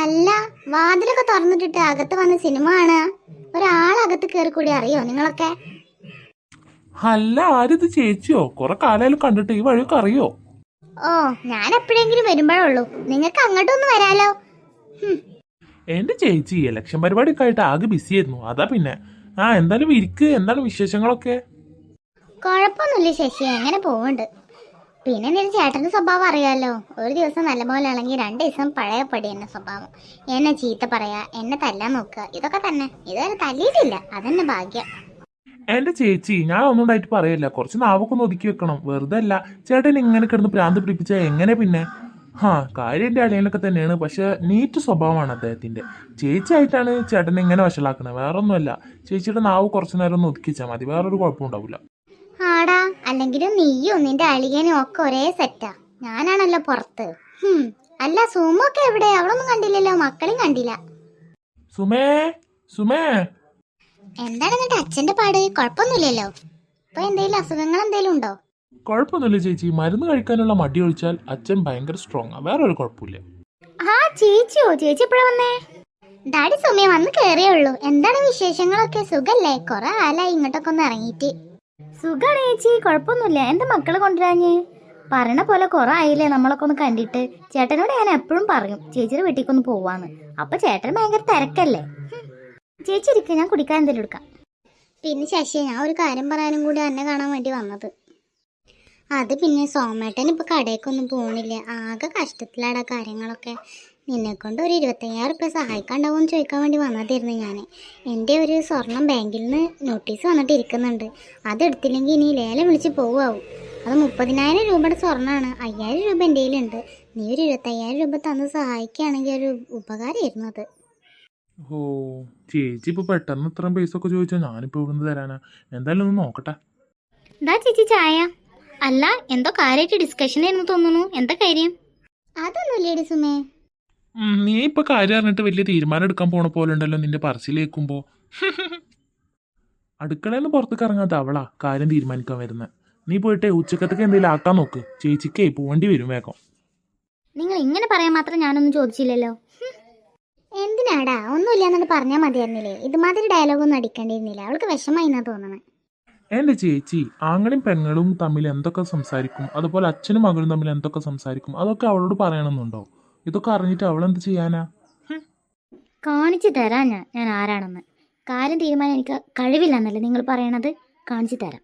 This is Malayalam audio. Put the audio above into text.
അല്ല വാതിലൊക്കെ തുറന്നിട്ടിട്ട് അകത്ത് വന്ന സിനിമ ഒരാൾ ഒരാളകത്ത് കയറി കൂടി അറിയോ നിങ്ങളൊക്കെ? അല്ല ആരിത് ചേച്ചിയോ? കൊറേ കാലായാലും കണ്ടിട്ട് ഈ വഴിയൊക്കെ അറിയോ? ഓ ഞാൻ എപ്പോഴെങ്കിലും വരുമ്പോഴുള്ളൂ നിങ്ങൾക്ക് അങ്ങോട്ടൊന്ന് വരാലോ. എന്റെ ചേച്ചി ഇലക്ഷൻ പരിപാടി ആയിട്ട് ആകെ ബിസി ആയിരുന്നു അതാ പിന്നെ. ആ എന്തായാലും ഇരിക്ക്. എന്താണ് വിശേഷങ്ങളൊക്കെ? കുഴപ്പമൊന്നുമില്ല ശശി എങ്ങനെ പോവുന്നുണ്ട് പിന്നെ നിന്റെ ചേട്ടന്റെ സ്വഭാവം അറിയാലോ. ഒരു ദിവസം നല്ല പോലെ ആണെങ്കിൽ രണ്ട് ദിവസം പഴയ പടി എന്നെ സ്വഭാവം. എന്നെ ചീത്ത പറയാ എന്നെ തല്ലാൻ നോക്കുക ഇതൊക്കെ തന്നെ. ഇതുവരെ തല്ലിയിട്ടില്ല. അതെന്നെ ഭാഗ്യം. എന്റെ ചേച്ചി ഞാൻ ഒന്നും ഉണ്ടായിട്ട് പറയല്ല. കുറച്ച് നാവൊക്കെ ഒന്ന് ഒതുക്കി വെക്കണം. വെറുതെ അല്ല. ചേട്ടൻ ഇങ്ങനെ കിടന്ന് പ്രാന്ത് പിടിപ്പിച്ച എങ്ങനെ പിന്നെ? ഹാ കാര്യം എന്റെ അളിയനൊക്കെ തന്നെയാണ്. പക്ഷെ നീറ്റ് സ്വഭാവമാണ് അദ്ദേഹത്തിന്റെ ചേച്ചി ആയിട്ടാണ് ചേട്ടൻ ഇങ്ങനെ വഷളാക്കണത് വേറൊന്നുമല്ല. ചേച്ചിയുടെ നാവ് കുറച്ചു നേരം ഒന്ന് ഒതുക്കിച്ചാൽ മതി. വേറൊരു കുഴപ്പം ഉണ്ടാവില്ല ആടാ അല്ലെങ്കിലും നീയും നിന്റെ അളിയനും ഒക്കെ ഒരേ സെറ്റാ ഞാനാണല്ലോ പുറത്ത്. അല്ല സുമൊക്കെ എവിടെ? അവളൊന്നും കണ്ടില്ലല്ലോ. മക്കളും കണ്ടില്ല. സുമേ സുമേ. എന്താണ് എന്നിട്ട് അച്ഛന്റെ പാട്? കുഴപ്പമൊന്നുമില്ലല്ലോ. ഇപ്പൊ എന്തെങ്കിലും അസുഖങ്ങൾ എന്തെങ്കിലും ഉണ്ടോ? കുഴപ്പമൊന്നുമില്ല ചേച്ചി. മരുന്ന് കഴിക്കാനുള്ള മടി ഒഴിച്ചാൽ അച്ഛൻ ഭയങ്കര സ്ട്രോങ് ആ. വേറെ ഒരു കുഴപ്പമില്ല. ആ ചേച്ചിയോ? ചേച്ചി എപ്പോഴാ വന്നേ? ഡാഡി സുമയ വന്ന് കേറിയേ ഉള്ളൂ. എന്താണ് വിശേഷങ്ങളൊക്കെ? സുഖല്ലേ? കൊറേ ആലായി ഇങ്ങോട്ടൊക്കെ ഒന്ന് ഇറങ്ങിയിട്ട്. സുഖാണ് ചേച്ചി കുഴപ്പമൊന്നുമില്ല. എന്റെ മക്കളെ കൊണ്ടുവരാഞ്ഞ് പറയണ പോലെ കുറെ ആയില്ലേ നമ്മളൊക്കെ ഒന്ന് കണ്ടിട്ട്? ചേട്ടനോട് ഞാൻ എപ്പോഴും പറയും ചേച്ചിയുടെ വീട്ടിലേക്ക് ഒന്ന് പോവാന്ന്. അപ്പൊ ചേട്ടൻ ഭയങ്കര തിരക്കല്ലേ? ചേച്ചി ഇരിക്ക ഞാൻ കുടിക്കാൻ എന്തെങ്കിലും എടുക്കാം. പിന്നെ ശശി ഞാൻ ഒരു കാര്യം പറയാനും കൂടി എന്നെ കാണാൻ വേണ്ടി വന്നത്. അത് പിന്നെ സോമേട്ടൻ ഇപ്പൊ കടയിലേക്കൊന്നും പോണില്ല. ആകെ കഷ്ടത്തിലാടാ കാര്യങ്ങളൊക്കെ. നിന്നെ കൊണ്ട് ഒരു ഇരുപത്തയ്യായിരം റുപ്യ സഹായിക്കാണ്ടാവുമെന്ന് ചോദിക്കാൻ വേണ്ടി വന്നതായിരുന്നു ഞാൻ എന്റെ ഒരു സ്വർണം ബാങ്കിൽ നിന്ന് നോട്ടീസ് വന്നിട്ട് ഇരിക്കുന്നുണ്ട് അതെടുത്തില്ലെങ്കിൽ ഇനി ലേലം വിളിച്ച് പോവാവും അത് മുപ്പതിനായിരം രൂപയുടെ സ്വർണമാണ് അയ്യായിരം രൂപ എന്റെ കയ്യിലുണ്ട്. നീ ഒരു ഇരുപത്തയ്യായിരം രൂപ തന്ന് സഹായിക്കുകയാണെങ്കിൽ ഒരു ഉപകാരമായിരുന്നു അത്. ഓ ചേച്ചി ഇപ്പൊ പെട്ടെന്ന് ഇത്രയും പൈസ ഒക്കെ ചോദിച്ചാൽ ഞാനിപ്പോ ഇവിടുന്ന് തരാനാ. എന്തായാലും ഒന്ന് നോക്കട്ടെ. എന്താ ചേച്ചി ചായ. അല്ല എന്തോ കാര്യമായിട്ട് ഡിസ്കഷൻ ആയിരുന്നു തോന്നുന്നു. എന്താ കാര്യം? അതൊന്നുമില്ലേടി സുമേ. നീ ഇപ്പൊ കാര്യം അറിഞ്ഞിട്ട് വലിയ തീരുമാനം എടുക്കാൻ പോണ പോലെ ഉണ്ടല്ലോ നിന്റെ പറച്ചിൽ കേൾക്കുമ്പോ. അടുക്കളയിൽ നിന്ന് പുറത്തേക്ക് ഇറങ്ങാത്ത അവളാ കാര്യം തീരുമാനിക്കാൻ വരുന്നത് നീ പോയിട്ട് ഉച്ചക്കത്തേക്ക് എന്തെങ്കിലും ആക്കാൻ നോക്ക്. ചേച്ചിക്കേ പോണ്ടി വരും വേഗം. നിങ്ങൾ ഇങ്ങനെ പറയാൻ മാത്രം ഞാനൊന്നും ചോദിച്ചില്ലല്ലോ. എന്തിനാടാ? ഒന്നുമില്ല എന്നിട്ട് പറഞ്ഞാൽ മതിയായിരുന്നില്ലേ? ഇതുമാതിരി ഡയലോഗൊന്നും അടിക്കേണ്ടിയിരുന്നില്ല. അവൾക്ക് വിഷമായി എന്നാ തോന്നണേ. എന്റെ ചേച്ചി ആങ്ങളും പെങ്ങളും തമ്മിൽ എന്തൊക്കെ സംസാരിക്കും? അതുപോലെ അച്ഛനും മകളും തമ്മിൽ എന്തൊക്കെ സംസാരിക്കും? അതൊക്കെ അവളോട് പറയണമെന്നുണ്ടോ? ഇതൊക്കെ അറിഞ്ഞിട്ട് അവൾ എന്ത് ചെയ്യാനാ കാണിച്ചു തരാം ഞാൻ ഞാൻ ആരാണെന്ന്. കാര്യം തീരുമാനം എനിക്ക് കഴിവില്ല എന്നല്ലേ നിങ്ങൾ പറയണത്? കാണിച്ചു തരാം.